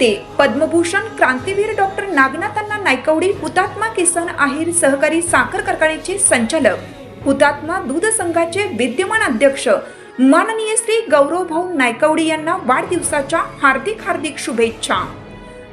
नेते पद्मभूषण क्रांतीवीर डॉक्टर नागनाथांना नायकवडी हुतात्मा किसन आहिर सहकारी साखर कारखान्याचे संचालक. हुतात्मा दूध संघाचे विद्यमान अध्यक्ष. माननीय श्री गौरवभाऊ नायकवडी यांना वाढदिवसाच्या हार्दिक हार्दिक शुभेच्छा.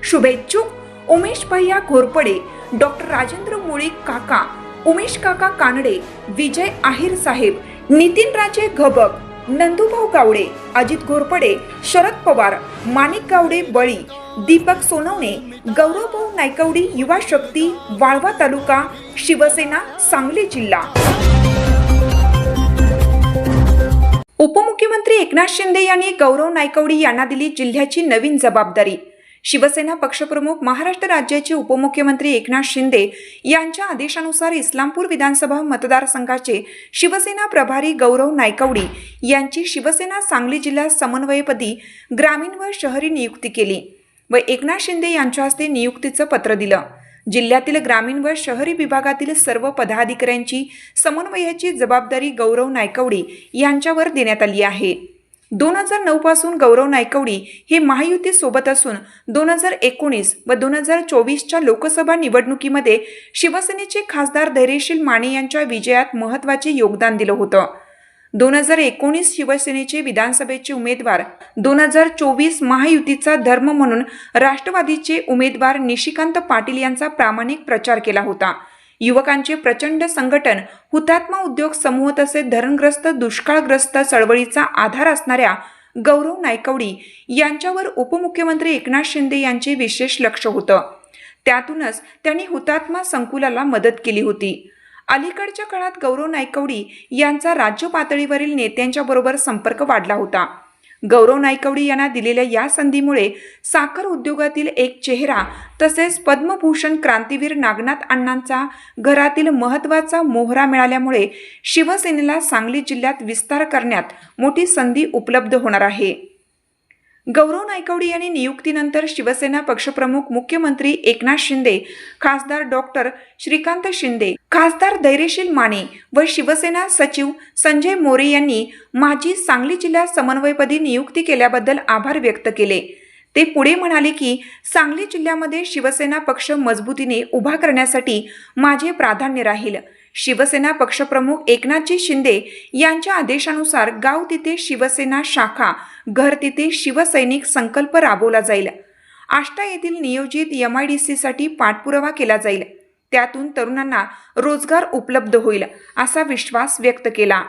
शुभेच्छुक उमेश भैया घोरपडे डॉक्टर राजेंद्र मुळी काका उमेश काका कानडे विजय आहिर साहेब नितीन राजे घबक नंदुभाऊ गावडे अजित घोरपडे शरद पवार माणिक गावडे बळी दीपक सोनवणे गौरवभाऊ नायकवडी युवा शक्ती वाळवा तालुका शिवसेना सांगली जिल्हा. उपमुख्यमंत्री एकनाथ शिंदे यांनी गौरव नायकवडी यांना दिली जिल्ह्याची नवीन जबाबदारी. शिवसेना पक्षप्रमुख महाराष्ट्र राज्याचे उपमुख्यमंत्री एकनाथ शिंदे यांच्या आदेशानुसार इस्लामपूर विधानसभा मतदारसंघाचे शिवसेना प्रभारी गौरव नायकवडी यांची शिवसेना सांगली जिल्हा समन्वयपदी ग्रामीण व शहरी नियुक्ती केली व एकनाथ शिंदे यांच्या हस्ते नियुक्तीचं पत्र दिलं. जिल्ह्यातील ग्रामीण व शहरी विभागातील सर्व पदाधिकाऱ्यांची समन्वयाची जबाबदारी गौरव नायकवडी यांच्यावर देण्यात आली आहे. दोन हजार नऊ पासून गौरव नायकवडी हे महायुती सोबत असून दोन हजार एकोणीस व दोन हजार चोवीसच्या लोकसभा निवडणुकीमध्ये शिवसेनेचे खासदार धैर्यशील माने यांच्या विजयात महत्त्वाचे योगदान दिलं होतं. दोन हजार एकोणीस शिवसेनेचे विधानसभेचे उमेदवार दोन हजार चोवीस महायुतीचा धर्म म्हणून राष्ट्रवादीचे उमेदवार निशिकांत पाटील यांचा प्रामाणिक प्रचार केला होता. युवकांचे प्रचंड संघटन हुतात्मा उद्योग समूह तसेच धरणग्रस्त दुष्काळग्रस्त चळवळीचा आधार असणाऱ्या गौरव नायकवडी यांच्यावर उपमुख्यमंत्री एकनाथ शिंदे यांचे विशेष लक्ष होतं. त्यातूनच त्यांनी हुतात्मा संकुलाला मदत केली होती. अलीकडच्या काळात गौरव नायकवडी यांचा राज्य पातळीवरील नेत्यांच्या बरोबर संपर्क वाढला होता. गौरव नायकवडी यांना दिलेल्या या संधीमुळे साखर उद्योगातील एक चेहरा तसेच पद्मभूषण क्रांतीवीर नागनाथ अण्णांचा घरातील महत्त्वाचा मोहरा मिळाल्यामुळे शिवसेनेला सांगली जिल्ह्यात विस्तार करण्यात मोठी संधी उपलब्ध होणार आहे. गौरव नायकवडी यांनी नियुक्तीनंतर शिवसेना पक्षप्रमुख मुख्यमंत्री एकनाथ शिंदे खासदार डॉक्टर श्रीकांत शिंदे खासदार धैर्यशील माने व शिवसेना सचिव संजय मोरे यांनी माझी सांगली जिल्हा समन्वयपदी नियुक्ती केल्याबद्दल आभार व्यक्त केले. ते पुढे म्हणाले की सांगली जिल्ह्यामध्ये शिवसेना पक्ष मजबूतीने उभा करण्यासाठी माझे प्राधान्य राहील. शिवसेना पक्षप्रमुख एकनाथजी शिंदे यांच्या आदेशानुसार गाव तिथे शिवसेना शाखा घर तिथे शिवसैनिक संकल्प राबवला जाईल. आष्टा येथील नियोजित एम आय डी सीसाठी पाठपुरावा केला जाईल. त्यातून तरुणांना रोजगार उपलब्ध होईल असा विश्वास व्यक्त केला.